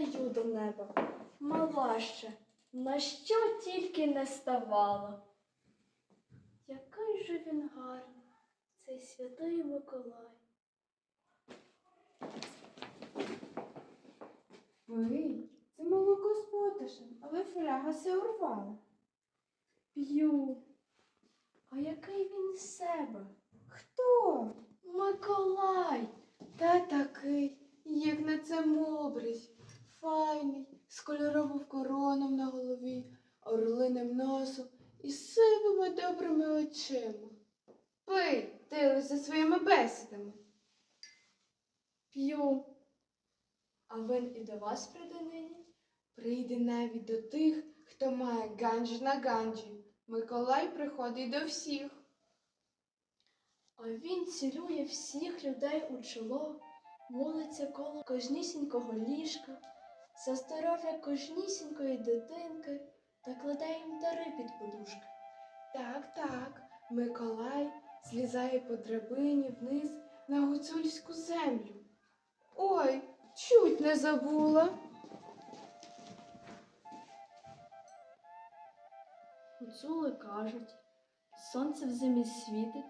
дістаю до неба. Мала ще, на що тільки не ставала. Який же він гарний, цей святий Миколай. Ви, це молоко з поташем, а ви фляга се урвали. П'ю. А який він з себе? Хто? Миколай. Та такий, як на цьому образі. Файний, з кольоровим короном на голові, орлиним носом і сивими добрими очима. Пий, ти за своїми бесідами. П'ю. А він і до вас прийде нині? Прийде навіть до тих, хто має ганджі на ганджі. Миколай приходить до всіх. А він цілює всіх людей у чоло, молиться коло кожнісінького ліжка, за здоров'я кожнісінької дитинки та кладе їм дари під подушки. Так, так, Миколай злізає по драбині вниз на гуцульську землю. Ой, чуть не забула. Гуцули кажуть, сонце в зимі світить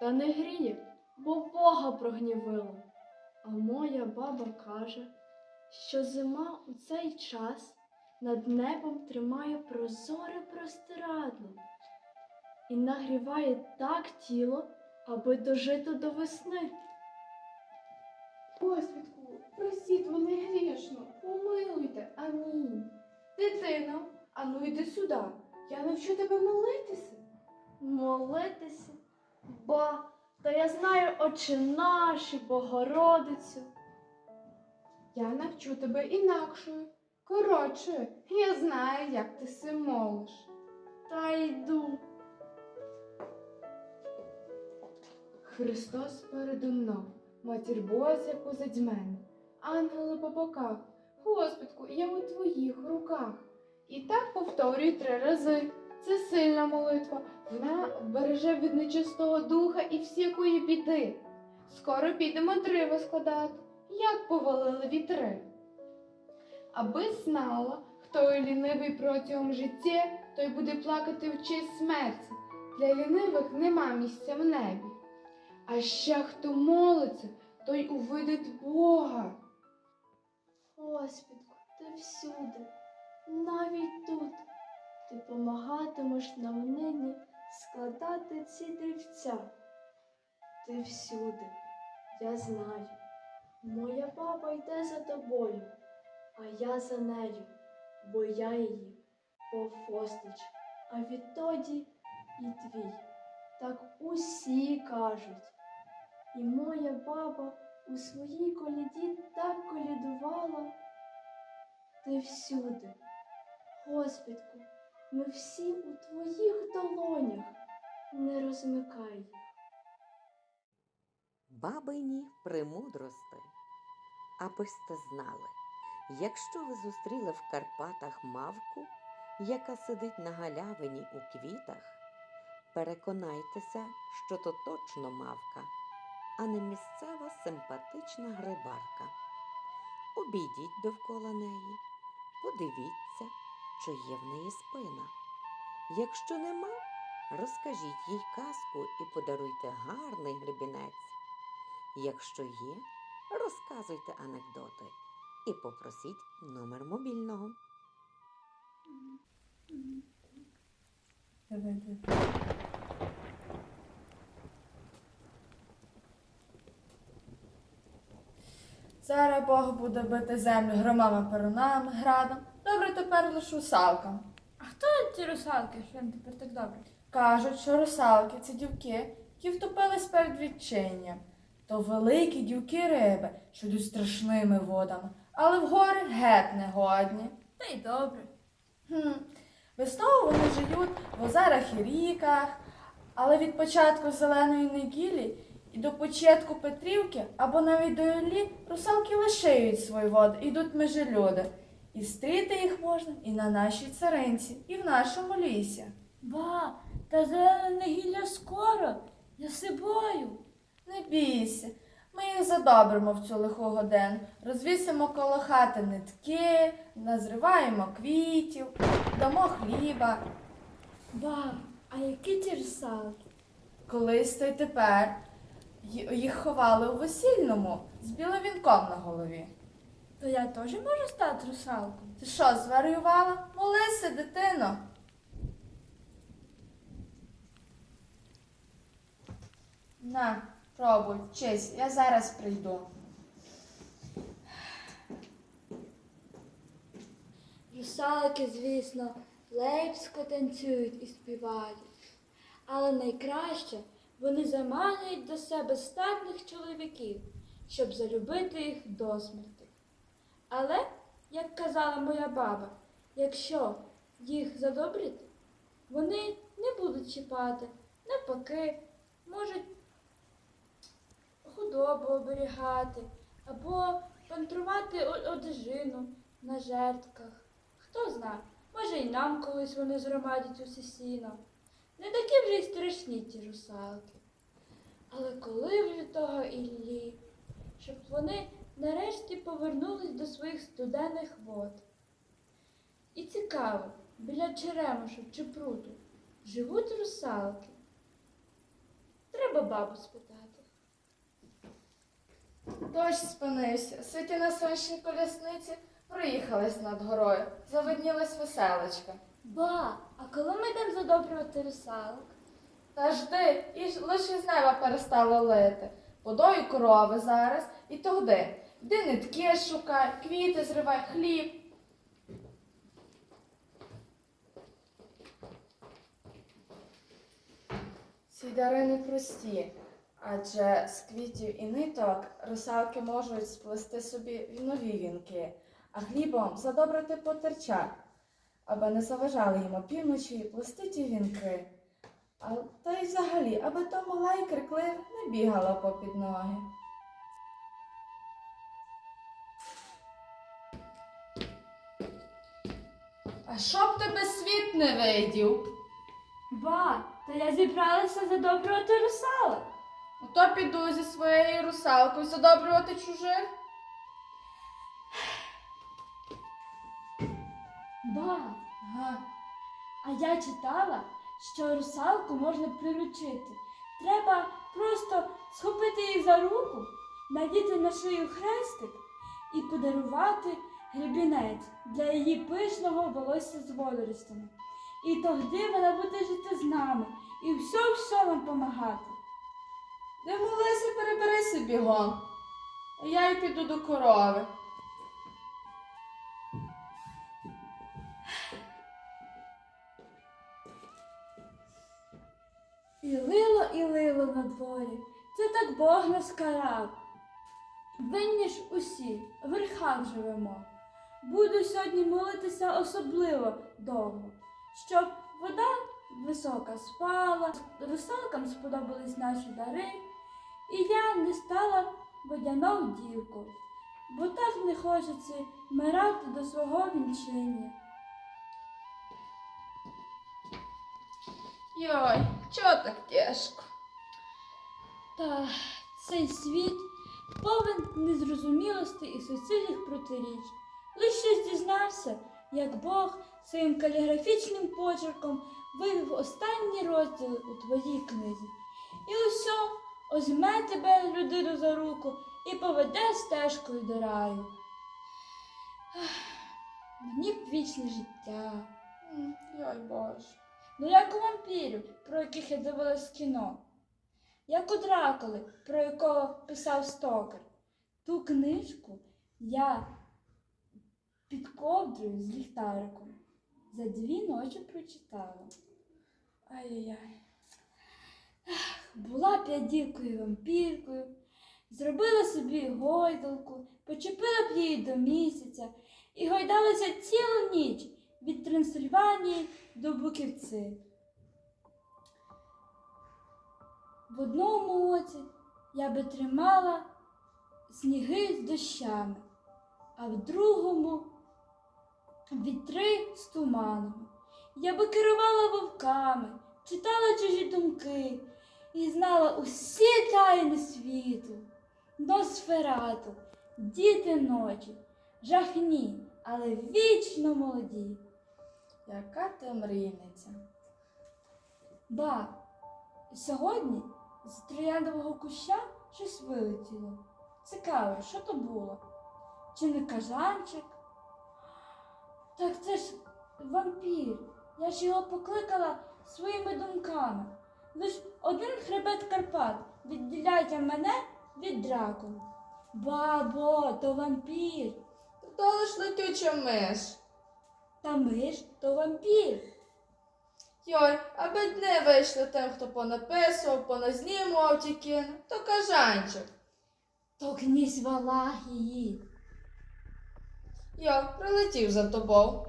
та не гріє, бо Бога прогнівило. А моя баба каже, що зима у цей час над небом тримає прозоре простирадло і нагріває так тіло, аби дожити до весни. Господку, простіть мене грішно, помилуйте, амінь. Дитино, ану йди сюди. Я навчу тебе молитися. Молитися, ба, та я знаю очі наші, Богородицю. Я навчу тебе інакшою. Коротше, я знаю, як ти се молиш. Та йду. Христос передо мною, матір Божа позадь мене, ангели по боках, Господку, я у твоїх руках. І так повторюю три рази. Це сильна молитва. Вона береже від нечистого духа і всякої біди. Скоро підемо дриво складати, як повалили вітри. Аби знала, хто лінивий протягом життя, той буде плакати в честь смерті. Для лінивих нема місця в небі. А ще хто молиться, той увидить Бога. Господи, ти всюди, навіть тут. Ти помагатимеш нам нині складати ці дрівця. Ти всюди, я знаю. Моя баба йде за тобою, а я за нею, бо я її пофостич, а відтоді і твій. Так усі кажуть. І моя баба у своїй коліді так колядувала. Ти всюди, Господку, ми всі у твоїх долонях, не розмикай. Бабині премудрости. Аби сте знали, якщо ви зустріли в Карпатах мавку, яка сидить на галявині у квітах, переконайтеся, що то точно мавка, а не місцева симпатична грибарка. Обійдіть довкола неї, подивіться, чи є в неї спина. Якщо нема, розкажіть їй казку і подаруйте гарний гребінець. Якщо є, розказуйте анекдоти і попросіть номер мобільного. Зараз Бог буде бити землю громами, перунами, градом. Добре тепер лише русалкам. А хто ці русалки, що їм тепер так добре? Кажуть, що русалки це дівки, які втопились перед відчинням. То великі дівки риби, що йдуть страшними водами, але в гори геть не годні. Та й добре. Хм. Весною вони живуть в озерах і ріках, але від початку зеленої неділі і до початку Петрівки або навіть до Іллі русалки лишають свої води, йдуть межі люди. І стріти їх можна і на нашій царинці, і в нашому лісі. Ба, та зелене гілля скоро. Я сибою. Не бійся, Ми їх задобримо в цю лиху годину, розвісимо коло хати нитки, назриваємо квітів, дамо хліба. Ба, а які ті русалки? Колись то й тепер їх ховали у весільному з білим вінком на голові. То я теж можу стати русалкою? Ти що, зварювала? Молися, дитино. На, пробуй, вчись, я зараз прийду. Русалки, звісно, лепсько танцюють і співають. Але найкраще вони заманюють до себе статних чоловіків, щоб залюбити їх до смерти. Але, як казала моя баба, якщо їх задобрити, вони не будуть чіпати, навпаки, можуть худобу оберігати або пантрувати одежину на жертках. Хто зна, може і нам колись вони згромадять усе сіно. Не такі вже й страшні ті русалки. Але коли вже того Іллі, щоб вони нарешті повернулись до своїх студених вод. І цікаво, біля черемошок чи пруту живуть русалки. Треба бабу спитати. Дощ спинився, ситі на сонячній колясниці, проїхались над горою, завиднілась веселочка. Ба, а коли ми йдемо задобрювати русалок? Та жди, і ж лише з неба перестало лити. Подою корови зараз і туди. Де нитки шукай, квіти зривай, хліб. Ці дари не прості, адже з квітів і ниток русалки можуть сплести собі нові вінки, а хлібом задобрити потерчак, аби не заважали їм опівночі плести ті вінки. А та й взагалі, аби то мала й криклив не бігала попід ноги. А щоб тебе світ не видів, Ба, та я зібралася задобрювати русалок. То піду зі своєю русалкою задобрювати чужих. Ба, Ага. а я читала, що русалку можна приручити. Треба просто схопити її за руку, надіти на шию хрестик і подарувати гребінець для її пишного волосся з водоростями. І тоді вона буде жити з нами і все все нам помагати. Де молися, переберися бігом. А я й піду до корови. І лило, і лило на дворі. Це так Бог нас карав. Винні ж усі, в верхах живемо. Буду сьогодні молитися особливо довго, щоб вода висока спала, русалкам сподобались наші дари, і я не стала водяною дівкою, бо так не хочеться вмирати до свого вінчання. Йой, чого так тяжко? Та цей світ повен незрозумілостей і суцільних протиріч. Лише дізнався, як Бог своїм каліграфічним почерком вивів останні розділи у твоїй книзі. І усе озьме тебе, людину, за руку, і поведе стежкою до раю. Ах, Мені б вічне життя. Йой, Боже. Ну, як у вампірів, про яких я дивилась в кіно. Як у Дракули, про якого писав Стокер. Ту книжку я під ковдрою з ліхтариком за дві ночі прочитала. Ай-яй-яй. Була дівкою вампіркою, зробила собі гойдалку, почепила б її до місяця і гойдалася цілу ніч від Трансильванії до Буківці. В одному оці я би тримала сніги з дощами, а в другому вітри з туманом. Я би керувала вовками, читала чужі думки і знала усі тайни світу. Носферату, діти ночі, жахні, але вічно молоді. Яка ти мрійниця? Ба, сьогодні з трояндового куща щось вилетіло. Цікаво, що то було? Чи не кажанчик? Так це ж вампір. Я ж його покликала своїми думками. Лиш один хребет Карпат відділяє мене від Дракули. Бабо, то вампір. То лиш летюча миш. Та ми ж то вампір. Йой, аби дни вийшли тим, хто понаписував, поназнімував тільки, то кажанчик. То князь Валагії. Йо, прилетів за тобою.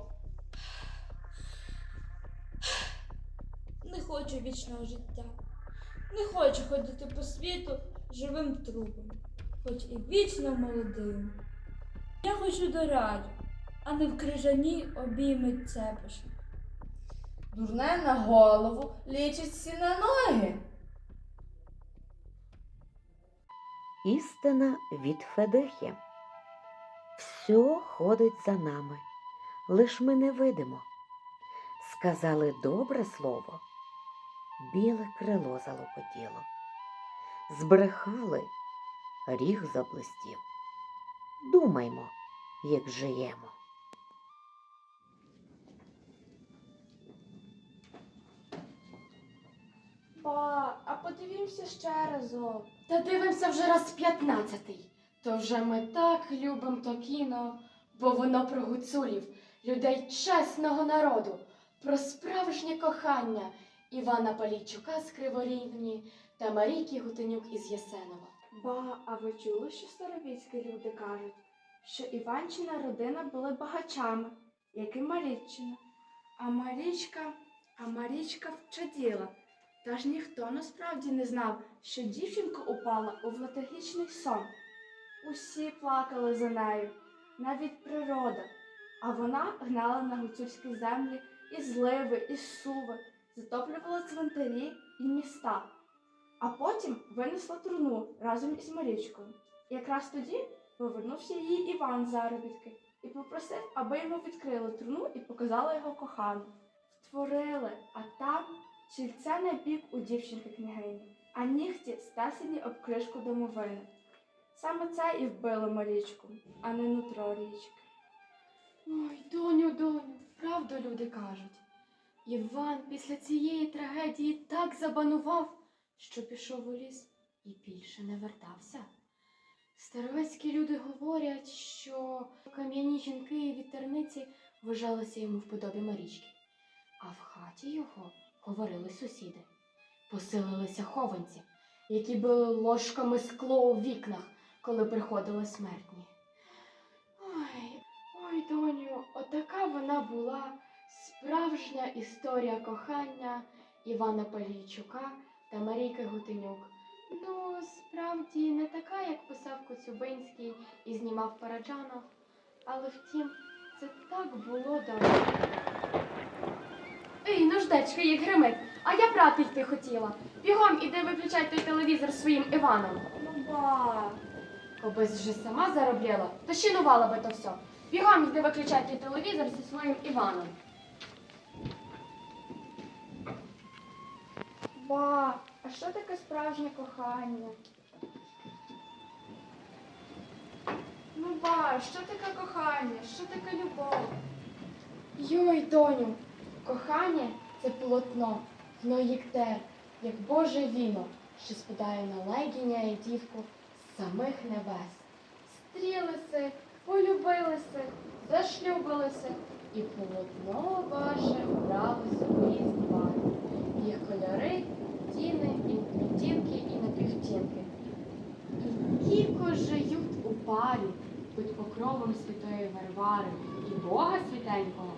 Не хочу вічного життя. Не хочу ходити по світу живим трупом, хоч і вічно молодим. Я хочу до раю, а не в крижані обійми цепиш. Дурне на голову, лічить всі на ноги. Істина від Федехи. Все ходить за нами, лиш ми не видимо. Сказали добре слово, біле крило залопотіло. Збрехали, ріг заблистів. Думаймо, як жиємо. Ба, а подивімося ще разок. Та дивимося вже раз п'ятнадцятий. То вже ми так любимо то кіно, бо воно про гуцулів, людей чесного народу, про справжнє кохання Івана Палійчука з Криворівні та Марійки Гутенюк із Ясенова. Ба, а ви чули, що старовіцькі люди кажуть, що Іванчина родина були багачами, як і Маріччина. А Марічка, а Марічка вчаділа. Та ж ніхто насправді не знав, що дівчинка упала у влатагічний сон. Усі плакали за нею, навіть природа, а вона гнала на гуцульські землі і зливи, і суви, затоплювала цвинтарі і міста. А потім винесла труну разом із Марічкою. І якраз тоді повернувся її Іван заробітки і попросив, аби йому відкрили труну і показали його кохану. Втворили, а там чільце на бік у дівчинки княгині, а нігті стесені об кришку домовини. Саме це і вбило Марічку, а не нутро річки. Ой, доню, доню, правду люди кажуть. Іван після цієї трагедії так забанував, що пішов у ліс і більше не вертався. Старовецькі люди говорять, що кам'яні жінки і вітерниці вважалися йому в подобі Марічки, а в хаті його говорили сусіди. Посилилися хованці, які били ложками скло у вікнах, коли приходили смертні. Ой, ой, доню, отака вона була справжня історія кохання Івана Палійчука та Марійки Гутенюк. Ну, справді не така, як писав Коцюбинський і знімав Параджанов, але втім, це так було давно. Ей, нуждечка, як гримить, а я брати йти хотіла. Бігом іди виключай той телевізор своїм Іваном. Ну ба. Кобись вже сама заробляла, то шинувала би то все. Бігом йди виключай той телевізор зі своїм Іваном. Ба, а що таке справжнє кохання? Ну ба, що таке кохання? Що таке любов? Йой, доню, кохання це полотно, воно як тер, як Боже віно, що спадає на легіня і дівку з самих небес. Стрілися, полюбилися, зашлюбилися, і полотно ваше вбралося в різні барви. Їх кольори, тіни, і відтінки, і напівтінки. І тільки жиють у парі під покровом святої Варвари і Бога святенького,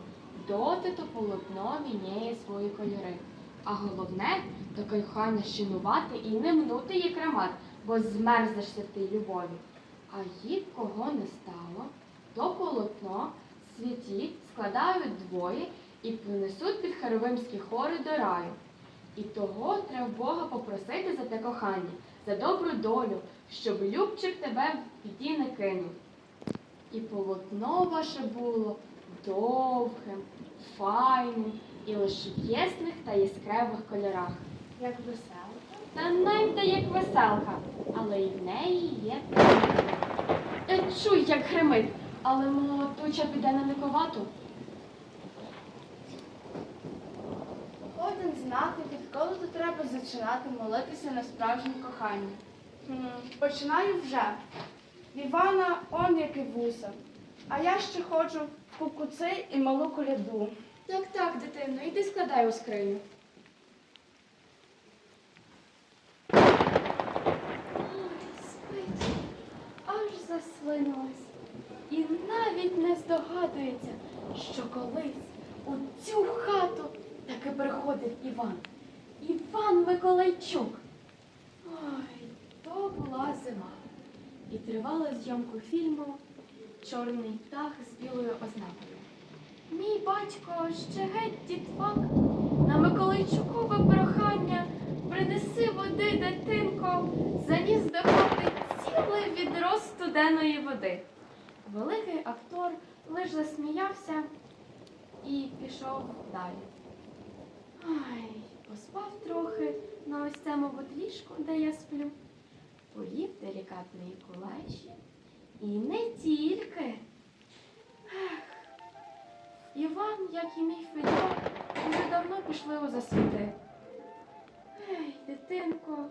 доти то полотно міняє свої кольори. А головне то кохання шинувати і не мнути їх крамат, бо змерзнешся в любові. А їх кого не стало, то полотно святі складають двоє і принесуть під Херовимські хори до раю. І того треба Бога попросити за те кохання, за добру долю, щоб Любчик тебе в біді не кинув. І полотно ваше було довгим, файним і лише в ясних та яскравих кольорах. Як весело. Та навіть як веселка, але й в неї є. Е, Чуй, як гримить, але мо туча піде на никовату. Годен знати, відколи то треба зачинати молитися на справжнє кохання. Починаю вже. В Івана он які вуса. А я ще ходжу кукуци і малу коляду. Так, так, дитино, іди складай у скриню. Спить, аж заслинулась. І навіть не здогадується, що колись у цю хату таки приходив Іван. Іван Миколайчук. Ой, то була зима. І тривала зйомку фільму Чорний птах з білою ознакою. Мій батько ще геть дітвак, на Миколайчукове прохання принеси води, дитинко, заніс до хати ціле відро студеної води. Великий актор лиш засміявся і пішов далі. Ай, поспав трохи на ось цьому от ліжку, де я сплю, поїв делікатної кулеші. І не тільки. Іван, як і мій Федьо, вже давно пішли у засвіти. Ей, дитинко,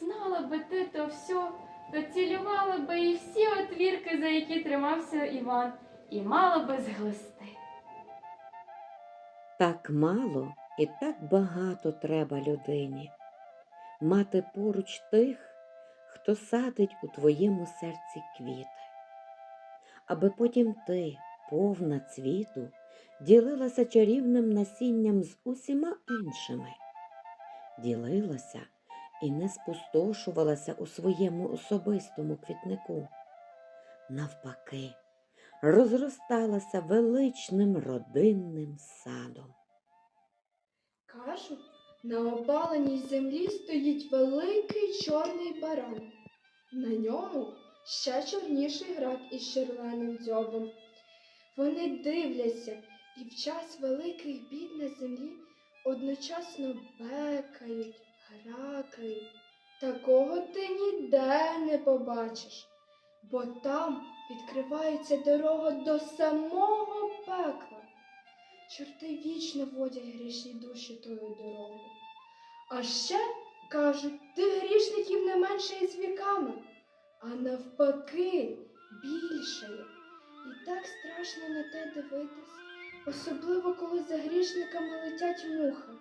знала би ти то все, то цілювала би і всі отвірки, за які тримався Іван, і мала би зглисти. Так мало і так багато треба людині. Мати поруч тих, хто садить у твоєму серці квіти, аби потім ти, повна цвіту, ділилася чарівним насінням з усіма іншими, ділилася і не спустошувалася у своєму особистому квітнику. Навпаки, розросталася величним родинним садом. Кажуть, на опаленій землі стоїть великий чорний баран. На ньому ще чорніший грак із червоним дзьобом. Вони дивляться і в час великих бід на землі одночасно бекають, гракають. Такого ти ніде не побачиш, бо там відкривається дорога до самого пекла. Чорти вічно водять грішні душі тою дорогою. А ще, кажуть, тих грішників не менше із віками, а навпаки більшає. І так страшно на те дивитись, особливо коли за грішниками летять мухи.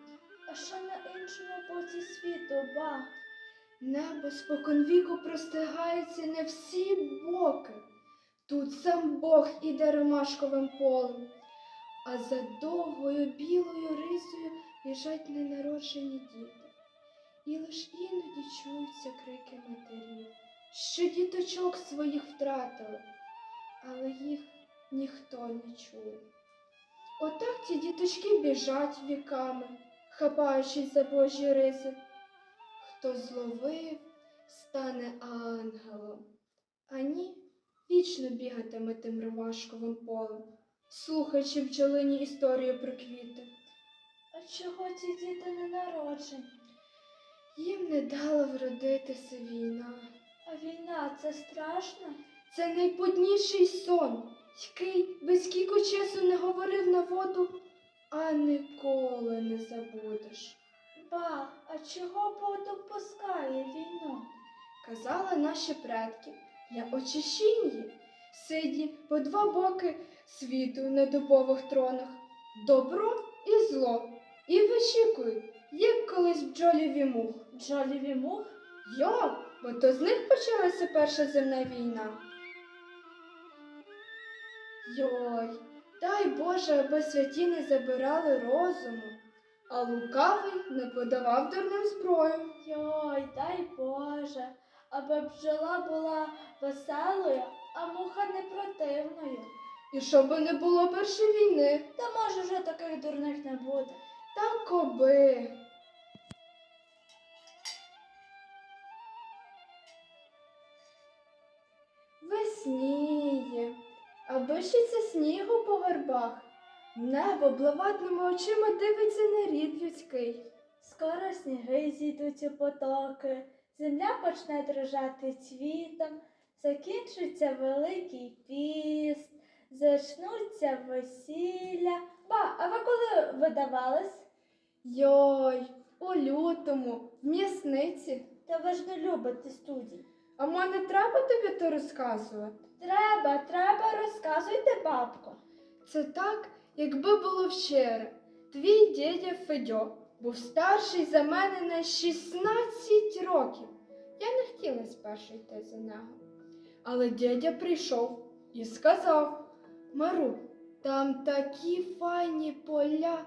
А що на іншому боці світу, ба? Небо споконвіку простигається не всі боки. Тут сам Бог іде ромашковим полем, а за довгою білою рисою біжать ненароджені діти. І лиш іноді чуються крики матерів, що діточок своїх втратили, але їх ніхто не чує. Отак ті діточки біжать віками, хапаючись за Божі риси. Хто зловив, стане ангелом, а ні, вічно бігатиме тим ромашковим полем, слухаючи бджолині історію про квіти. А чого ці діти не народжені? Їм не дала вродитися війна. А війна це страшно? Це найподніший сон, який без кілько часу не говорив на воду, а ніколи не забудеш. Ба, а чого Бог допускає війну? Казали наші предки, для очищення сиді по два боки світу на дубових тронах, добро і зло, і вичікують, як колись бджоліві мух. Джоліві мух? Йо, бо то з них почалася перша земна війна. Йой, дай Боже, аби святі не забирали розуму, а лукавий не подавав дурним зброю. Йой, дай Боже, аби бджола була веселою, а муха не противною. І щоби не було першої війни, Та може вже таких дурних не буде. та коби. Весніє, а бишиться снігу по горбах. Небо блаватними очима дивиться на рід людський. Скоро сніги зійдуть у потоки, земля почне дрожати цвітом, закінчиться Великий піст, зачнуться весілля. Ба, а ви коли видавались? Йой, у лютому, в м'ясниці. Та ви ж не любите студій. А мене треба тобі то розказувати? Треба, треба, розказуйте, бабко. Це так, якби було вчора. Твій дядя Федьо був старший за мене на 16 років. Я не хотіла спершу йти за нього. Але дядя прийшов і сказав: Мару, там такі файні поля,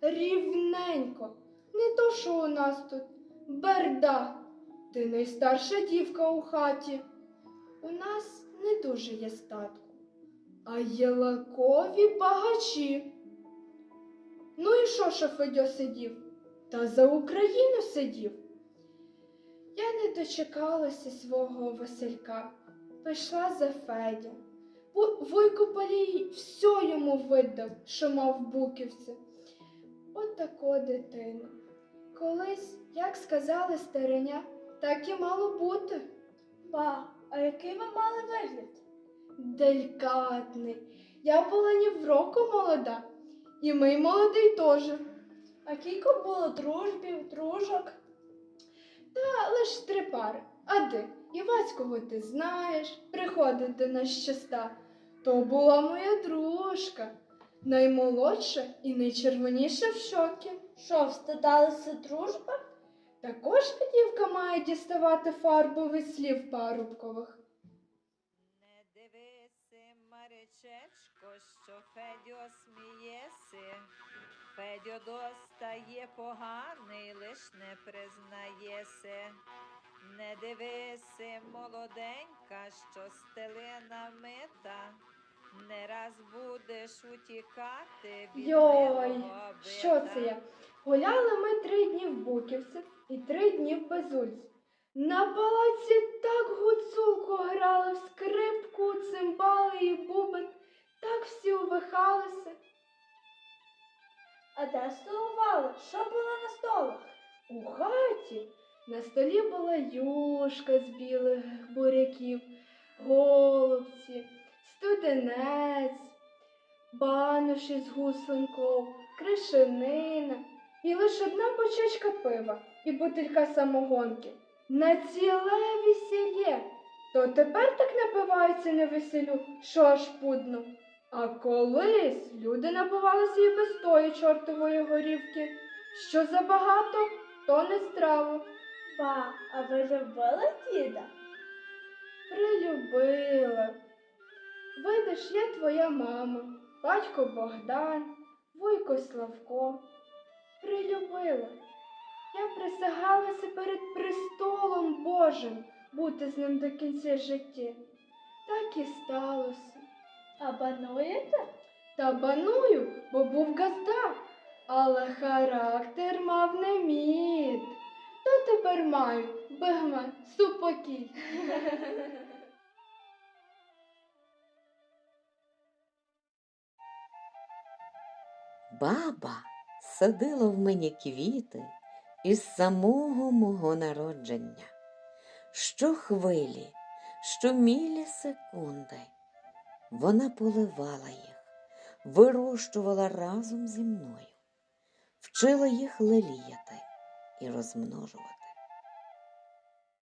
рівненько. Не то, що у нас тут берда. Ти найстарша дівка у хаті. У нас не дуже є статку а є лакові багачі. Ну і що, що Федьо сидів? Та за Україну сидів. Я не дочекалася свого Василька, пішла за Федя. Ву- Вуйко Палій все йому видав, що мав буківці. От тако дитину. Колись, як сказали стариня, так і мало бути. Ба, а який ви мали вигляд? Делікатний. Я була ні в року молода, і мій молодий теж. А кілько було дружбів, дружок? Та лиш три пари. А де? Івацького ти знаєш, приходить до нас щаста. То була моя дружка, наймолодша і найчервоніша в щокі. Що, встидалися дружба? Та кожна дівка має діставати фарбу від слів парубкових. Не дивися, Маричечко, що Федьо смієси. Федьо достає поганий, лиш не признаєси. Не дивися, молоденька, що стелина мита. Не раз будеш утікати від Йой, милого що бита. це я? Гуляли ми три дні в Буківці і три дні в Безульці. На палаці так гуцулку грали в скрипку, цимбали і бубен, так всі увихалися. А де столували? Що було на столах? У хаті на столі була юшка з білих буряків, голубці, студенець, бануші з гусленков, кришенина і лише одна бочечка пива і бутилька самогонки. На ціле весілє. То тепер так напиваються на веселю, що аж пудно. А колись люди напивалися і без тої чортової горівки. Що забагато, то не здраво. Ба, а ви любили діда? Прилюбила. Видиш, я твоя мама, батько Богдан, вуйко Славко. Прилюбила. Я присягалася перед престолом Божим бути з ним до кінця життя. Так і сталося. А бануєте? Та баную, бо був газда, але характер мав не мід. То тепер маю, бегме, супокій. Баба садила в мені квіти із самого мого народження. Що хвилі, що мілі секунди вона поливала їх, вирощувала разом зі мною, вчила їх леліяти і розмножувати.